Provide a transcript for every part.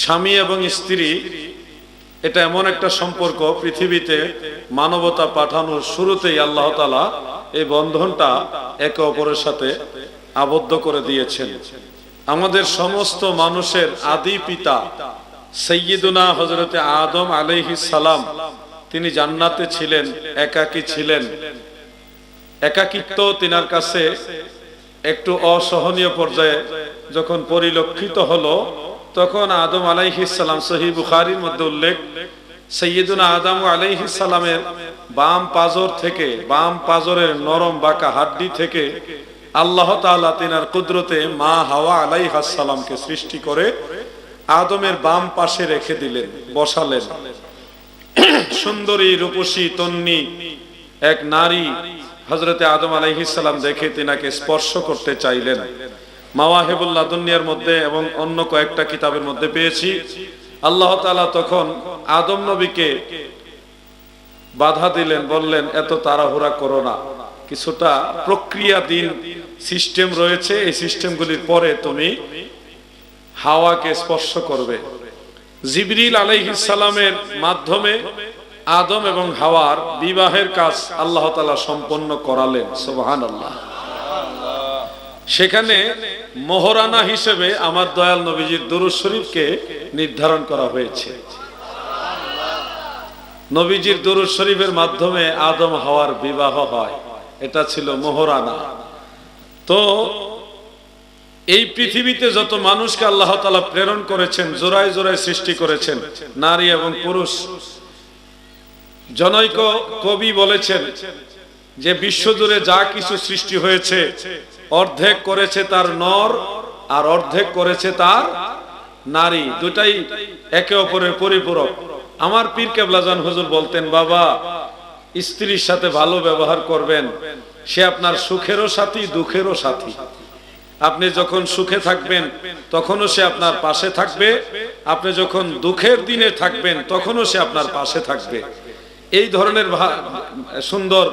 স্বামী এবং স্ত্রী, এটা এমন একটা সম্পর্ক পৃথিবীতে মানবতা পাঠানোর শুরুতেই আল্লাহ তালা এই বন্ধনটা একে অপরের সাথে আবদ্ধ করে দিয়েছেন। আমাদের সমস্ত মানুষের আদি পিতা সৈয়দুনা হজরতে আদম আলাইহি সালাম, তিনি জান্নাতে ছিলেন, একাকী ছিলেন। একাকিত্ব তিনার কাছে একটু অসহনীয় পর্যায়ে যখন পরিলক্ষিত হলো তখন আদম আলাইহিসাল্লাম সহি বুখারির মধ্যে উল্লেখ, সৈয়দুনা আদম আলাইহিসাল্লামের বাম পাজর থেকে, বাম পাজরের নরম বাঁকা হাড্ডি থেকে আল্লাহ তাআলা তিনার কুদরতে মা হাওয়া আলাইহাসাল্লামকে সৃষ্টি করে আদমের বাম পাশে রেখে দিলেন, বসালেন। সুন্দরী, রূপসী, তন্নি এক নারী হজরতে আদম আলাইহিসাল্লাম দেখে তিনাকে স্পর্শ করতে চাইলেন। মাওয়াহেবুল্লাহ দুনিয়ার মধ্যে এবং অন্য কয়েকটা কিতাবের মধ্যে পেয়েছি। আল্লাহ তাআলা তখন আদম নবীকে বাধা দিলেন, বললেন, এত তাড়াহুড়া করো না। কিছুটা প্রক্রিয়াধীন সিস্টেম রয়েছে, এই সিস্টেমগুলির পরে তুমি হাওয়াকে স্পর্শ করবে। জিবরিল সালামের মাধ্যমে আদম এবং হাওয়ার বিবাহের কাজ আল্লাহ তাআলা সম্পন্ন করালেন, সুবহানাল্লাহ। সেখানে মোহরানা হিসেবে আমার দয়াল নবীজির দুরুদ শরীফকে নির্ধারণ করা হয়েছে। নবীজির দুরুদ শরীফের মাধ্যমে আদম হওয়ার বিবাহ হয়। এটা ছিল মোহরানা। তো এই পৃথিবীতে যত মানুষকে আল্লাহ তালা প্রেরণ করেছেন, জোড়ায় জোড়ায় সৃষ্টি করেছেন, নারী এবং পুরুষ, জনৈক কবি বলেছেন যে, বিশ্বজুড়ে যা কিছু সৃষ্টি হয়েছে অর্ধেক করেছে তার নর আর অর্ধেক করেছে তার নারী। দুটাই একে অপরের পরিপূরক। আমার পীর কেবলাজান হুজুর বলতেন, বাবা, স্ত্রীর সাথে ভালো ব্যবহার করবেন, সে আপনার সুখেরও সাথী, দুঃখেরও সাথী। আপনি যখন সুখে থাকবেন, তখনও সে আপনার পাশে থাকবে। আপনি যখন দুঃখের দিনে থাকবেন, তখনও সে আপনার পাশে থাকবে। এই ধরনের সুন্দর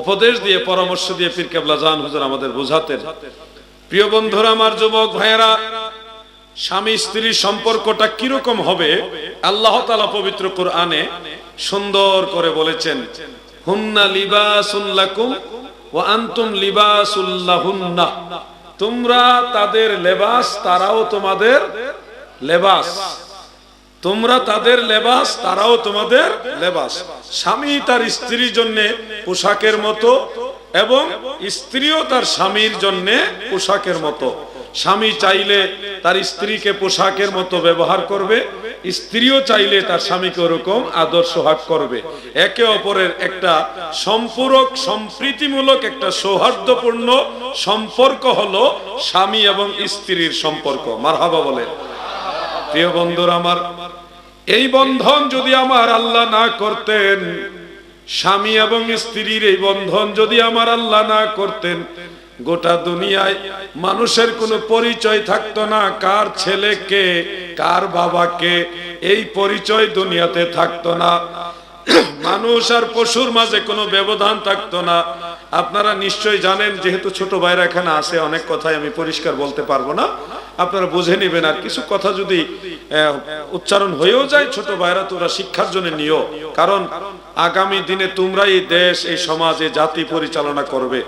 উপদেশ দিয়ে, পরামর্শ দিয়ে পীর কেবলা জান হুজুর আমাদের বুঝাতেন। প্রিয় বন্ধুরা, আমার যুবক ভাইয়েরা, স্বামী স্ত্রীর সম্পর্কটা কীরকম হবে? আল্লাহ তালা পবিত্র কোরআনে সুন্দর করে বলেছেন, হুন্না লিবাসুল্লাকুম ও আন্তুম লিবাসুল্লাহুন্না তোমরা তাদের লেবাস, তারাও তোমাদের লেবাস। তোমরা তাদের লেবাস, তারাও তোমাদের লেবাস। স্বামী তার স্ত্রীর জন্য পোশাকের মতো এবং স্ত্রীও তার স্বামীর জন্য পোশাকের মতো। স্বামী চাইলে তার স্ত্রীকে পোশাকের মতো ব্যবহার করবে, স্ত্রীও চাইলে তার স্বামীকে ওরকম আদর্শ হাক করবে। একে অপরের একটা সম্পূরক, সম্প্রীতিমূলক একটা সৌহার্দ্যপূর্ণ সম্পর্ক হলো স্বামী এবং স্ত্রীর সম্পর্ক। মারহাবা বলে প্রিয় বন্ধুর আমার, এই বন্ধন যদি আমার আল্লাহ না করতেন, স্বামী এবং স্ত্রীর এই বন্ধন যদি আমার আল্লাহ না করতেন, গোটা দুনিয়ায় মানুষের কোনো পরিচয় থাকতো না কার ছেলেকে, কার বাবাকে, এই পরিচয় দুনিয়াতে থাকতো না। মানুষ আর পশুর মাঝে কোনো ব্যবধান থাকতো না। আপনারা নিশ্চয় জানেন, যেহেতু ছোট ভাইরা এখানে আছে, অনেক কথাই আমি পরিষ্কার বলতে পারব না। আপনারা বুঝে নেবেন আর কিছু কথা যদি উচ্চারণ হয়েও যায় ছোট ভাইরা তোরা শিক্ষার জন্য নিও। কারণ আগামী দিনে তোমরাই দেশ, এই সমাজে জাতি পরিচালনা করবে।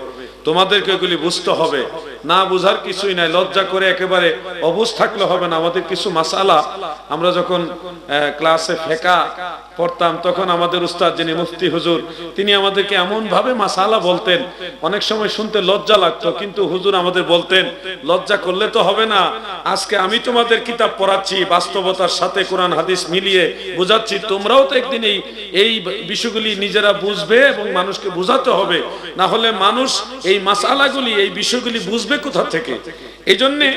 তোমাদেরকে এগুলি বুঝতে হবে। না বুঝার কিছুই নাই, লজ্জা করে একেবারে অবুজ থাকলে হবে না। আমাদের কিছু মাসালা আমরা যখন ক্লাসে ফেকা পড়তাম, তখন আমাদের উস্তাদ যিনি মুফতি হুজুর, তিনি আমাদেরকে এমন ভাবে মাসালা বলতেন, অনেক সময় শুনতে লজ্জা লাগতো, কিন্তু হুজুর আমাদের বলতেন, লজ্জা করলে তো হবে না। আজকে আমি তোমাদের কিতাব পড়াচ্ছি, বাস্তবতার সাথে কোরআন, হাদিস মিলিয়ে বুঝাচ্ছি, তোমরাও তো একদিন এই এই বিষয়গুলি নিজেরা বুঝবে এবং মানুষকে বুঝাতে হবে। না হলে মানুষ এই মাসালাগুলি, এই বিষয়গুলি বুঝবে কোথা থেকে? এই জন্যে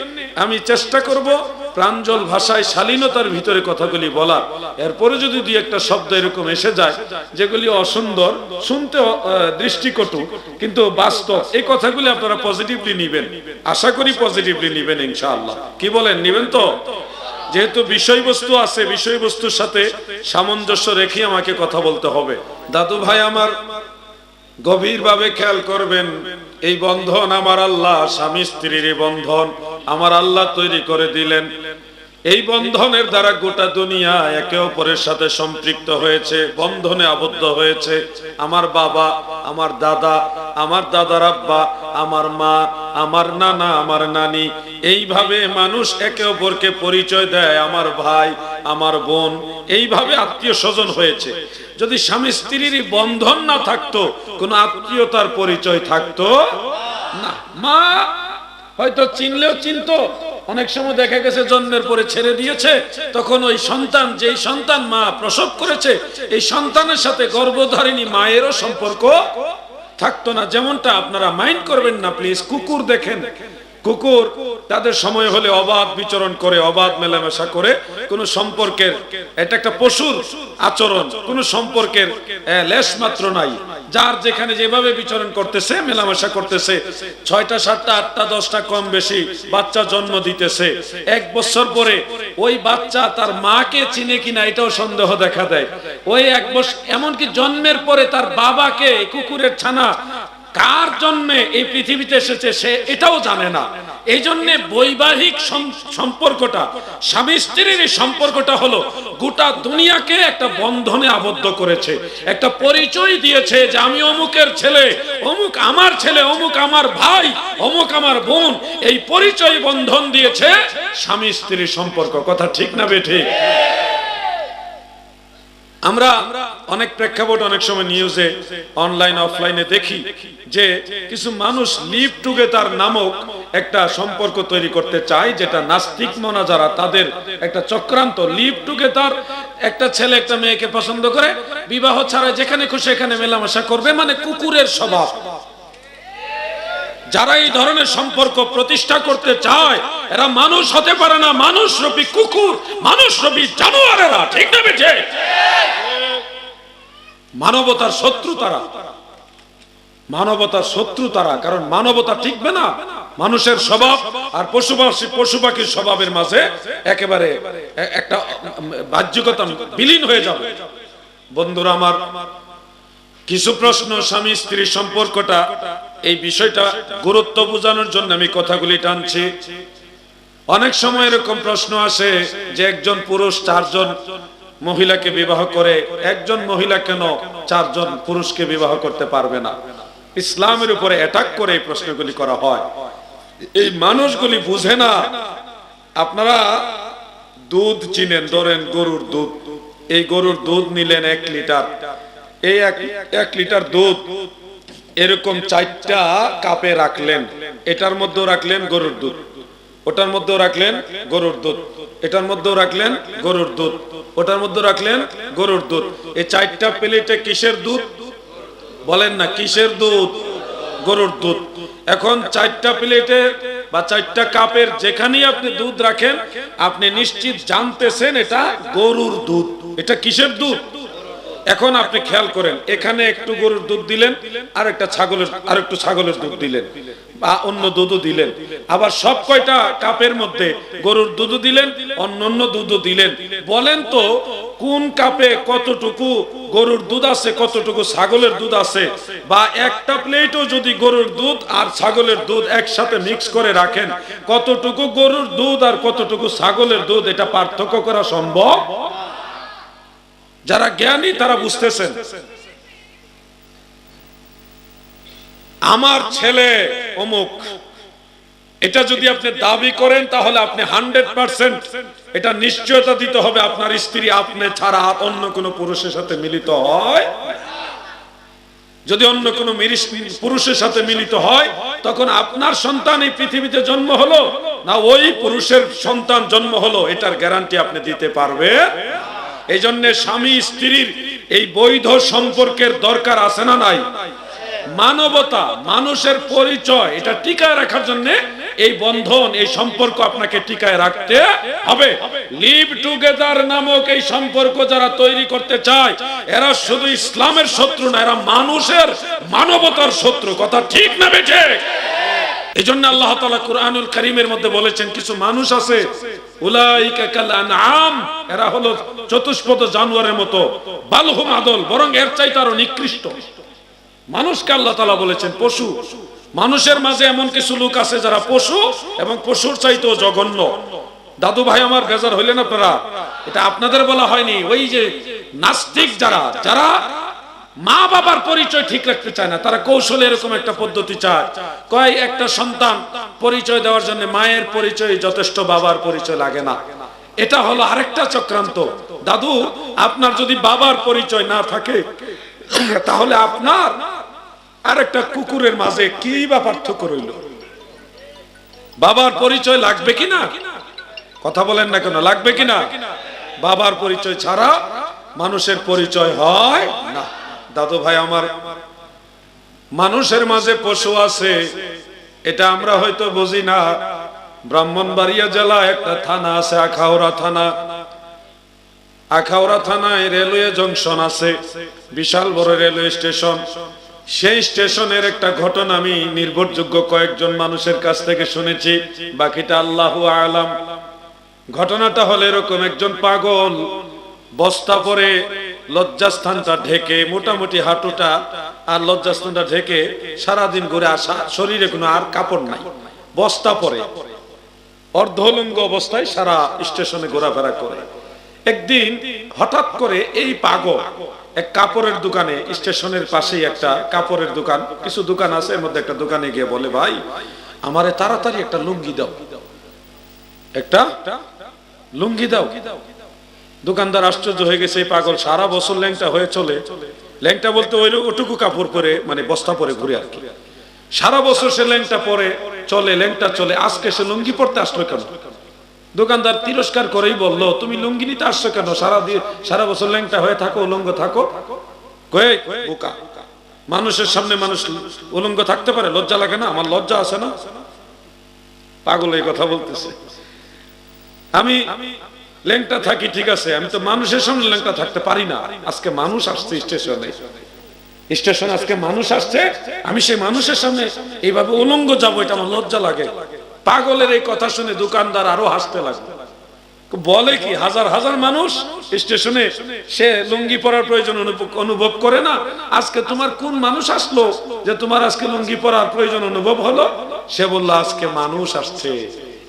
আমি চেষ্টা করব প্রাঞ্জল ভাষায় শালীনতার ভিতরে কথাগুলি বলার। এরপরে যদি দুই একটা শব্দ এরকম এসে যায়, যেগুলি অসুন্দর, শুনতে দৃষ্টিকটু, কিন্তু বাস্তব, এই কথাগুলি আপনারা পজিটিভলি নিবেন। আশা করি পজিটিভলি নিবেন ইনশাআল্লাহ। কি বলেন, নিবেন তো? যেহেতু বিষয়বস্তু আছে, বিষয়বস্তুর সাথে সামঞ্জস্য রেখে আমাকে কথা বলতে হবে। দাদু ভাই আমার গভীরভাবে খেয়াল করবেন, এই বন্ধন আমার আল্লাহ, স্বামী স্ত্রীর বন্ধন আমার আল্লাহ তৈরি করে দিলেন। এই বন্ধনের দ্বারা গোটা দুনিয়া একে অপরের সাথে সম্পৃক্ত হয়েছে, বন্ধনে আবদ্ধ হয়েছে। আমার বাবা, আমার দাদা, আমার দাদার আব্বা, আমার মা, আমার নানা, আমার নানি, এইভাবে মানুষ একে অপরকে পরিচয় দেয়, আমার ভাই, আমার বোন, এইভাবে আত্মীয় স্বজন হয়েছে। যদি স্বামী স্ত্রীর বন্ধন না থাকতো, কোনো আত্মীয়তার পরিচয় থাকতো না। মা হয়তো চিনলেও চিনতো অনেক সময় দেখা গেছে জন্মের পরে ছেড়ে দিয়েছে, তখন ওই সন্তান, যেই সন্তান মা প্রসব করেছে, এই সন্তানের সাথে গর্ভধারিণী মায়েরও সম্পর্ক থাকতো না। যেমনটা আপনারা মাইন্ড করবেন না, প্লিজ। কুকুর দেখেন। কুকুর, তাদের সময় হলে অবাধ বিচরণ করে, অবাধ মেলামেশা করে। কোন সম্পর্কের, এটা একটা পশুর আচরণ। কোন সম্পর্কের লেশ মাত্র নাই। যার যেখানে যেভাবে বিচরণ করতেছে, মেলামেশা করতেছে, ছয়টা, সাতটা, আটটা, দশটা কম বেশি বাচ্চা জন্ম দিতেছে। এক বছর পরে ওই বাচ্চা তার মাকে চিনে কিনা এটাও সন্দেহ দেখা দেয়। ওই এক বছর এমনকি জন্মের পরে তার বাবাকে কুকুরের ছানা কার জন্য এই পৃথিবীতে এসেছে সে এটাও জানে না। এই জন্য বৈবাহিক সম্পর্কটা, স্বামী স্ত্রীর সম্পর্কটা হলো গোটা দুনিয়াকে একটা বন্ধনে আবদ্ধ করেছে। একটা পরিচয় দিয়েছে যে আমি অমুকের ছেলে, অমুক আমার ছেলে, অমুক আমার ভাই, অমুক আমার বোন, এই পরিচয় বন্ধন দিয়েছে স্বামী স্ত্রীর সম্পর্ক। কথা ঠিক না বেঠিক আমরা অনেক প্রেক্ষাপট অনেক সময় নিউজে অনলাইন অফলাইনে দেখি যে কিছু মানুষ লিভ টুগেদার নামক একটা সম্পর্ক তৈরি করতে চায় যেটা নাস্তিক মনা যারা তাদের একটা চক্রান্ত। লিভ টুগেদার একটা ছেলে একটা মেয়েকে পছন্দ করে, বিবাহ ছাড়া যেখানে খুশি এখানে মেলামেশা করবে মানে কুকুরের স্বভাব। যারা এই ধরনের সম্পর্ক প্রতিষ্ঠা করতে চায়, এরা মানুষ হতে পারে না, মানুষ রূপী কুকুর, মানুষ রূপী জানোয়ারেরা, ঠিক না বেঠে? মানবতার শত্রু তারা। মানবতার শত্রু তারা, কারণ মানবতা ঠিকবে না। মানুষের স্বভাব আর পশু পশু পাখির স্বভাবের মাঝে একেবারে একটা বাহ্যিকতা বিলীন হয়ে যাবে। বন্ধুরা আমার, কিছু প্রশ্ন স্বামী স্ত্রীর সম্পর্কটা এই বিষয়টা গুরুত্ব বোঝানোর জন্য আমি কথাগুলি টানছি। অনেক সময় এরকম প্রশ্ন আসে যে একজন পুরুষ চারজন মহিলাকে বিবাহ করে, একজন মহিলা কেন চারজন পুরুষকে বিবাহ করতে পারবে না? ইসলামের উপরে অ্যাটাক করে এই প্রশ্নগুলি করা হয়। এই মানুষগুলি বুঝে না। আপনারা দুধ চিনেন, ধরেন গরুর দুধ। এই গরুর দুধ নিলেন এক লিটার। এই এক লিটার দুধ এরকম চারটা কাপে রাখলেন। এটার মধ্যেও রাখলেন গরুর দুধ। ওটার মধ্যেও রাখলেন গরুর দুধ। এটার মধ্যেও রাখলেন গরুর দুধ। ওটার মধ্যে রাখলেন গরুর দুধ। এই চারটা প্লেটে কিসের দুধ? বলেন না, কিসের দুধ? গরুর দুধ। এখন চারটা প্লেটে বা চারটা কাপের যেখানেই আপনি দুধ রাখেন, আপনি নিশ্চিত জানতেছেন এটা গরুর দুধ। এটা কিসের দুধ? এখন আপনি খেয়াল করেন, এখানে একটু গরুর দুধ দিলেন আর একটা ছাগলের আর একটু ছাগলের দুধ দিলেন, বা অন্য দুধও দিলেন। আবার সব কয়টা কাপের মধ্যে গরুর দুধও দিলেন, অন্য অন্য দুধও দিলেন। বলেন তো, কোন কাপে কতটুকু গরুর দুধ আছে, কতটুকু ছাগলের দুধ আছে? বা একটা প্লেটও যদি গরুর দুধ আর ছাগলের দুধ একসাথে মিক্স করে রাখেন, কতটুকু গরুর দুধ আর কতটুকু ছাগলের দুধ, এটা পার্থক্য করা সম্ভব? যারা জ্ঞানী, তারা বুঝতেছেন। আমার ছেলে অমুক। এটা যদি আপনি দাবি করেন, তাহলে আপনি হান্ড্রেড পার্সেন্ট এটা নিশ্চয়তা দিতে হবে আপনার স্ত্রী আপনি ছাড়া আর অন্য কোন পুরুষের সাথে মিলিত হয়। যদি অন্য কোন পুরুষের সাথে মিলিত হয়, তখন আপনার সন্তান এই পৃথিবীতে জন্ম হলো? না ওই পুরুষের সন্তান জন্ম হলো? এটার গ্যারান্টি আপনি দিতে পারবে এই স্বামী, স্ত্রীর এই বৈধ সম্পর্কের দরকার আছে না নাই? মানবতা, মানুষের পরিচয়, এটা টিকায় রাখার জন্য এই বন্ধন, এই সম্পর্ক আপনাকে টিকায় রাখতে হবে। লিভ টুগেদার নামক এই সম্পর্ক যারা তৈরি করতে চায়, এরা শুধু ইসলামের শত্রু না, এরা মানুষের মানবতার শত্রু। কথা ঠিক না বেঠে এই জন্য আল্লাহ তালা কুরআনুল করিমের মধ্যে বলেছেন, কিছু মানুষ আছে, উলাইকা কাল আনআম এরা হলো চতুষ্পদ জানোয়ারের মতো, বালহুম আদল, বরং এর চাইতে আরও নিকৃষ্ট। মানুষকে আল্লাহ তালা বলেছেন, পশু। মানুষের মাঝে এমন কিছু লোক আছে যারা পশু এবং পশুর চাইতেও জঘন্য। দাদু ভাই আমার বেজার হইলেন আপনারা? এটা আপনাদের বলা হয়নি। ওই যে নাস্তিক যারা যারা মা বাবার পরিচয় ঠিক রাখতে চায় না, তারা কৌশলে এরকম একটা পদ্ধতি চায়। কয়, একটা সন্তান পরিচয় দেওয়ার জন্য মায়ের পরিচয় যথেষ্ট বাবার পরিচয় লাগে না। এটা হলো আরেকটা চক্রান্ত। দাদু, আপনার যদি বাবার পরিচয় না থাকে, তাহলে আপনার আরেকটা কুকুরের মাঝে কি বা পার্থক্য রইল? বাবার পরিচয় লাগবে কিনা কথা বলেন না কেন, লাগবে কিনা বাবার পরিচয় ছাড়া মানুষের পরিচয় হয় দাদু ভাই আমার মানুষের মাঝে পশু আছে। এটা আমরা হয়তো বুঝি না। ব্রাহ্মণবাড়িয়া জেলা একটা থানা আছে, আখাউড়া থানা। আখাউড়া থানায় রেলওয়ে জংশন আছে, বিশাল বড় রেলওয়ে স্টেশন। সেই স্টেশনের একটা ঘটনা আমি নির্ভরযোগ্য কয়েকজন মানুষের কাছ থেকে শুনেছি, বাকিটা আল্লাহ আলাম। ঘটনাটা হলো এরকম, একজন পাগল বস্তা পরে লজ্জাস্থানটা ঢেকে, মোটামুটি হাঁটুটা আর লজ্জাস্থানটা ঢেকে সারাদিন ঘুরে আসা, শরীরে কোনো আর কাপড় নাই, বস্তা পরে। অর্ধলঙ্গ অবস্থায় সারা স্টেশনে ঘোরাফেরা করে। একদিন হঠাৎ করে এই পাগল এক কাপড়ের দোকানে, স্টেশনের পাশেই একটা কাপড়ের দোকান, কিছু দোকান আছে, এর মধ্যে একটা দোকানে গিয়ে বলে, ভাই, আমারে তাড়াতাড়ি একটা লুঙ্গি দাও। একটা লুঙ্গি দাও। দোকানদার আশ্চর্য হয়ে গেছে পাগল সারা বছর ল্যাংটা হয়ে চলে। ল্যাংটা বলতে ওই ওটুকু কাপড় পরে মানে বস্তা পরে ঘুরে আর কি। সারা বছর সে ল্যাংটা পরে, চলে, ল্যাংটা চলে, আজকে সে লুঙ্গি পরতে আসলো কেন? দোকানদার তিরস্কার করেই বলল, তুমি লুঙ্গি নিতে আসছো কেন? সারা দিয়ে সারা বছর ল্যাংটা হয়ে থাকো, উলঙ্গ থাকো। বোকা। মানুষের সামনে মানুষ উলঙ্গ থাকতে পারে, লজ্জা লাগে না? আমার লজ্জা আছে না? পাগল এই কথা বলতেছে। আমি ল্যাংটা থাকি, ঠিক আছে, আমি তো মানুষের সামনে ল্যাংটা থাকতে পারি না। আজকে মানুষ আসছে স্টেশনে। স্টেশন আজকে মানুষ আসছে, আমি সেই মানুষের সামনে এইভাবে উলঙ্গ যাব, এটা আমার লজ্জা লাগে। পাগলের এই কথা শুনে দোকানদার আরও হাসতে লাগবে বলে কি, হাজার হাজার মানুষ স্টেশনে, সে লুঙ্গি পরার প্রয়োজন অনুভব করে না? আজকে তোমার কোন মানুষ আসলো যে তোমার আজকে লুঙ্গি পরার প্রয়োজন অনুভব হলো? সে বলল, আজকে মানুষ আসছে।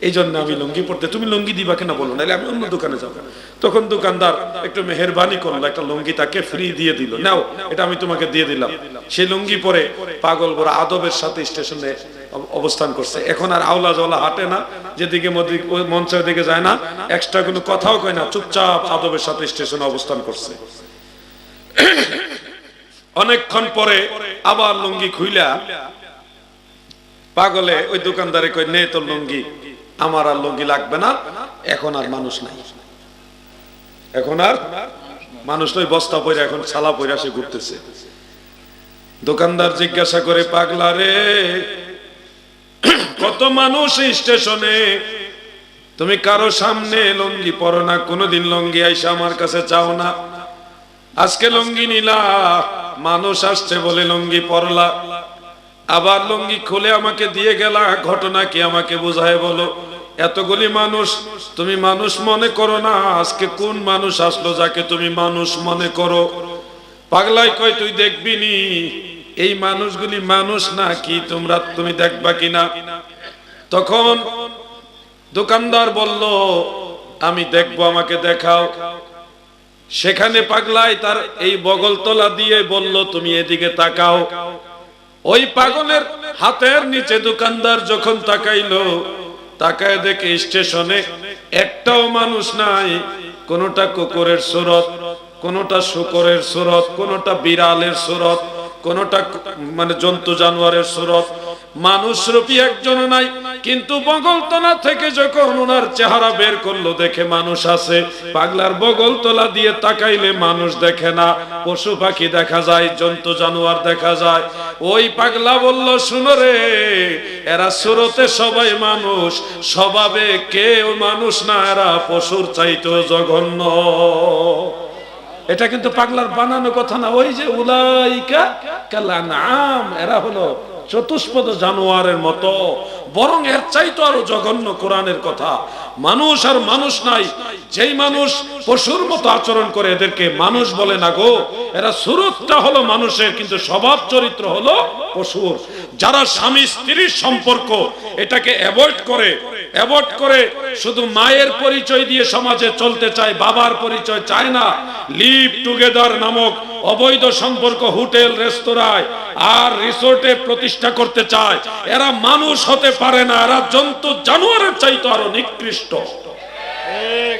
এই জন্য আমি লুঙ্গি পড়তে তুমি লুঙ্গি দিবা কেন বলো? নাহলে আমি অন্য দোকানে যাব। তখন দোকানদার একটু মেহরবানি করল, একটা লুঙ্গি তাকে ফ্রি দিয়ে দিল। নাও, এটা আমি তোমাকে দিয়ে দিলাম। সে লুঙ্গি পরে পাগল বড় আদবের সাথে স্টেশনে অবস্থান করছে। এখন আর আওলা জওলা হাঁটে না, যেদিকে মঞ্চের দিকে যায় না এক্সট্রা কোনো কথাও কয় না, চুপচাপ আদবের সাথে স্টেশনে অবস্থান করছে। অনেকক্ষণ পরে আবার লুঙ্গি খুইলা, পাগলে ওই দোকানদারে কই নে তোর লুঙ্গি। আমার আর লুঙ্গি লাগবে না, এখন আর মানুষ নাই। এখন আর মানুষ নয়, বস্তা পরে এখন ছালা পরে সে ঘুরতেছে। দোকানদার জিজ্ঞাসা করে, পাগলা রে, কত মানুষ স্টেশনে? তুমি কারও সামনে লুঙ্গি পরো না, কোনোদিন লুঙ্গি আইসা আমার কাছে চাও না। আজকে লুঙ্গি নিলা, মানুষ আসছে বলে লুঙ্গি পরলা। আবার লুঙ্গি খুলে আমাকে দিয়ে গেলা, ঘটনা কি আমাকে বুঝায় বলো? এতগুলি মানুষ, তুমি মানুষ মনে করো না, আজকে কোন মানুষ আসলো যাকে তুমি মানুষ মনে করো? পাগলাই কয়, তুই দেখবি নি, এই মানুষগুলি মানুষ না কি, তোমরা তুমি দেখবা কিনা তখন দোকানদার বলল, আমি দেখব, আমাকে দেখাও। সেখানে পাগলাই তার এই বগলতলা দিয়ে বলল, তুমি এদিকে তাকাও। ওই পাগলের হাতের নিচে দোকানদার যখন তাকাইলো তাকায় দেখে স্টেশনে একটাও মানুষ নাই। কোনটা কুকুরের সুরত, কোনটা শুকরের সুরত, কোনটা বিড়ালের সুরত, কোনটা মানে জন্তু জানোয়ারের সুরত মানুষ রূপী একজন নাই, কিন্তু বগলতলা থেকে যখন ওনার চেহারা বের করল, দেখে মানুষ আছে। পাগলার বগলতলা দিয়ে তাকাইলে মানুষ দেখে না। পশু পাখি দেখা যায়, জন্তু জানোয়ার দেখা যায়। ওই পাগলা বলল, শুনো রে, এরা সুরতে সবাই মানুষ, স্বভাবে কেউ মানুষ না, এরা পশুর চাইতেও জঘন্য। এটা কিন্তু পাগলার বানানো কথা না। ওই যে উলাইকা কালানাম এরা হলো চতুষ্পদ জানোয়ারের মতো, বরং এর চাইতো আরও জঘন্য কোরআনের কথা। মানুষ আর মানুষ নাই, যেই মানুষ পশুর মতো আচরণ করে এদেরকে মানুষ বলে, না গো, এরা সুরতটা হলো মানুষের, কিন্তু স্বভাব চরিত্র হলো পশুর। যারা স্বামী স্ত্রীর সম্পর্ক এটাকে অ্যাভয়েড করে অ্যাভয়েড করে শুধু মায়ের পরিচয় দিয়ে সমাজে চলতে চায়, বাবার পরিচয় চায় না। লিভ টুগেদার নামক অবৈধ সম্পর্ক হোটেল, রেস্তোরাঁয় আর রিসোর্টে প্রতিষ্ঠা করতে চায়। এরা মানুষ হতে পারে না, এরা জন্তু জানোয়ারের চাইতো আরও নিকৃষ্ট।